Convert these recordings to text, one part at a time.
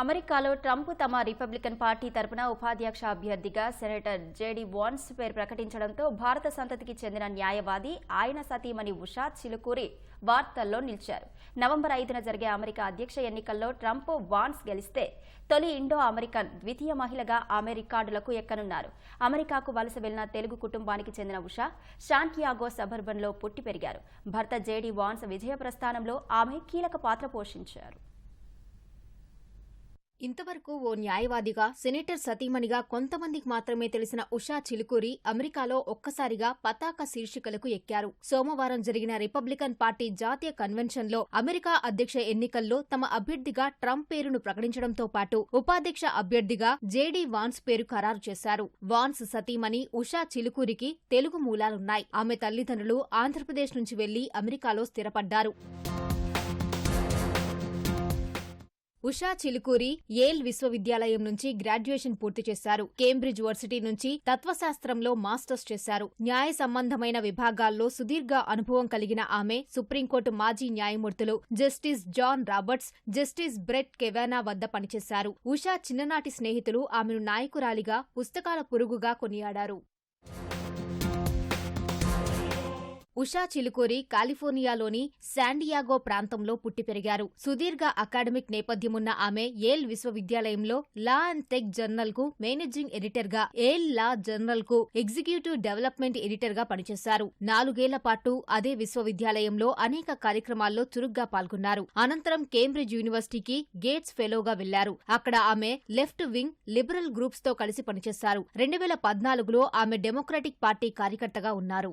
అమెరికాలో ట్రంప్ తమ Republican party తరపున ఉపాధ్యక్ష అభ్యర్థిగా సెనేటర్ జేడీ వాన్స్ పేరు ప్రకటించడంతో భారత సంతతికి చెందిన న్యాయవాది ఆయన సతీమణి ఉషా చిలుకూరి వార్తల్లో నిలిచారు. నవంబర్ ఐదున జరిగే అమెరికా అధ్యక్ష ఎన్నికల్లో ట్రంప్ వాన్స్ గెలిస్తే తొలి ఇండో అమెరికన్ ద్వితీయ మహిళగా ఆమె రికార్డులకు ఎక్కనున్నారు. అమెరికాకు వలస వెళ్ళిన తెలుగు కుటుంబానికి చెందిన ఉషా శాంటియాగో సబర్బన్లో పుట్టి పెరిగారు. భర్త జేడీ వాన్స్ విజయ ప్రస్థానంలో ఆమె కీలక పాత్ర పోషించారు. ఇంతవరకు ఓ న్యాయవాదిగా సెనేటర్ సతీమణిగా కొంతమందికి మాత్రమే తెలిసిన ఉషా చిలుకూరి అమెరికాలో ఒక్కసారిగా పతాక శీర్షికలకు ఎక్కారు. సోమవారం జరిగిన రిపబ్లికన్ పార్టీ జాతీయ కన్వెన్షన్లో అమెరికా అధ్యక్ష ఎన్నికల్లో తమ అభ్యర్థిగా ట్రంప్ పేరును ప్రకటించడంతో పాటు ఉపాధ్యక్ష అభ్యర్థిగా జేడీ వాన్స్ పేరు ఖరారు చేశారు. వాన్స్ సతీమణి ఉషా చిలుకూరికి తెలుగు మూలాలున్నాయి. ఆమె తల్లిదండ్రులు ఆంధ్రప్రదేశ్ నుంచి వెళ్ళి అమెరికాలో స్థిరపడ్డారు. ఉషా చిలుకూరి ఏల్ విశ్వవిద్యాలయం నుంచి గ్రాడ్యుయేషన్ పూర్తి చేశారు. కేంబ్రిడ్జ్ వర్సిటీ నుంచి తత్వశాస్త్రంలో మాస్టర్స్ చేశారు. న్యాయ సంబంధమైన విభాగాల్లో సుదీర్ఘ అనుభవం కలిగిన ఆమె సుప్రీంకోర్టు మాజీ న్యాయమూర్తులు justice John Roberts justice Brett Kavanaugh వద్ద పనిచేశారు. ఉషా చిన్ననాటి స్నేహితులు ఆమెను నాయకురాలిగా పుస్తకాల పురుగుగా కొనియాడారు. ఉషా చిలుకూరి కాలిఫోర్నియాలోని శాండియాగో ప్రాంతంలో పుట్టి పెరిగారు. సుదీర్ఘ అకాడమిక్ నేపథ్యమున్న ఆమె ఏల్ విశ్వవిద్యాలయంలో లా అండ్ టెక్ జర్నల్కు మేనేజింగ్ ఎడిటర్గా ఏల్ లా జర్నల్కు ఎగ్జిక్యూటివ్ డెవలప్మెంట్ ఎడిటర్గా పనిచేశారు. నాలుగేళ్ళ పాటు అదే విశ్వవిద్యాలయంలో అనేక కార్యక్రమాల్లో చురుగ్గా పాల్గొన్నారు. అనంతరం కేంబ్రిడ్జ్ యూనివర్సిటీకి గేట్స్ ఫెలోగా వెళ్ళారు అక్కడ ఆమె లెఫ్ట్ వింగ్ లిబరల్ గ్రూప్స్తో కలిసి పనిచేశారు. రెండు వేల పద్నాలుగులో ఆమె డెమోక్రటిక్ పార్టీ కార్యకర్తగా ఉన్నారు.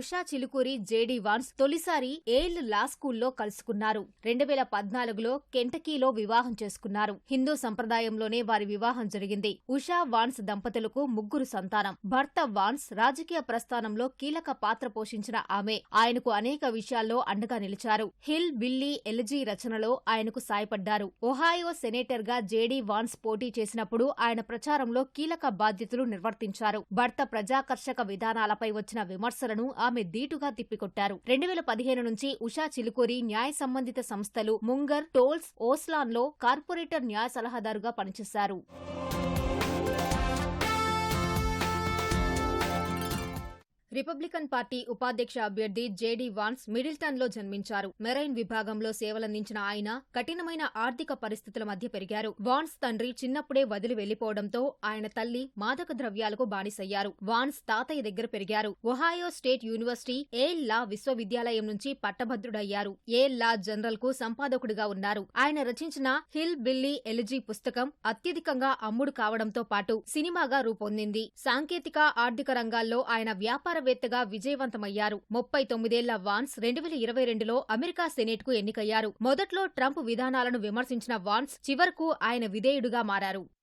ఉషా చిలుకూరి జేడీ వాన్స్ తొలిసారి ఏల్ లా స్కూల్లో కలుసుకున్నారు. రెండు వేల పద్నాలుగులో కెంటకీలో వివాహం చేసుకున్నారు. హిందూ సంప్రదాయంలోనే వారి వివాహం జరిగింది. ఉషా వాన్స్ దంపతులకు ముగ్గురు సంతానం. భర్త వాన్స్ రాజకీయ ప్రస్థానంలో కీలక పాత్ర పోషించిన ఆమె. ఆయనకు అనేక విషయాల్లో అండగా నిలిచారు. హిల్ బిల్లీ ఎల్జీ రచనలో ఆయనకు సాయపడ్డారు. ఒహాయో సెనేటర్గా జేడీ వాన్స్ పోటీ చేసినప్పుడు ఆయన ప్రచారంలో కీలక బాధ్యతలు నిర్వర్తించారు. భర్త ప్రజాకర్షక విధానాలపై వచ్చిన విమర్శలను ఆమె ధీటుగా తిప్పికొట్టారు. రెండు వేల పదిహేను నుంచి ఉషా చిలుకూరి న్యాయ సంబంధిత సంస్థలు ముంగర్ టోల్స్ ఓస్లాన్లో కార్పొరేటర్ న్యాయ సలహాదారుగా పనిచేశారు. రిపబ్లికన్ పార్టీ ఉపాధ్యక్ష అభ్యర్థి జేడీ వాన్స్ మిడిల్టన్లో జన్మించారు. మెరైన్ విభాగంలో సేవలందించిన ఆయన కఠినమైన ఆర్థిక పరిస్థితుల మధ్య పెరిగారు. వాన్స్ తండ్రి చిన్నప్పుడే వదిలి వెళ్ళిపోవడంతో ఆయన తల్లి మాదక ద్రవ్యాలకు బానిసయ్యారు. వాన్స్ తాతయ్య దగ్గర పెరిగారు. Ohio State University Yale law విశ్వవిద్యాలయం నుంచి పట్టభద్రుడయ్యారు. ఏల్ లా జనరల్కు సంపాదకుడిగా ఉన్నారు. ఆయన రచించిన హిల్ బిల్లీ ఎలిజీ పుస్తకం అత్యధికంగా అమ్ముడు కావడంతో పాటు సినిమాగా రూపొందింది. సాంకేతిక ఆర్థిక రంగాల్లో ఆయన వ్యాపార వేత్తగా విజయవంతమయ్యారు. ముప్పై తొమ్మిదేళ్ళ వాన్స్ రెండు వేల ఇరవై రెండులో అమెరికా సెనేట్కు ఎన్నికయ్యారు. మొదట్లో ట్రంప్ విధానాలను విమర్శించిన వాన్స్ చివరకు ఆయన విధేయుడుగా మారారు.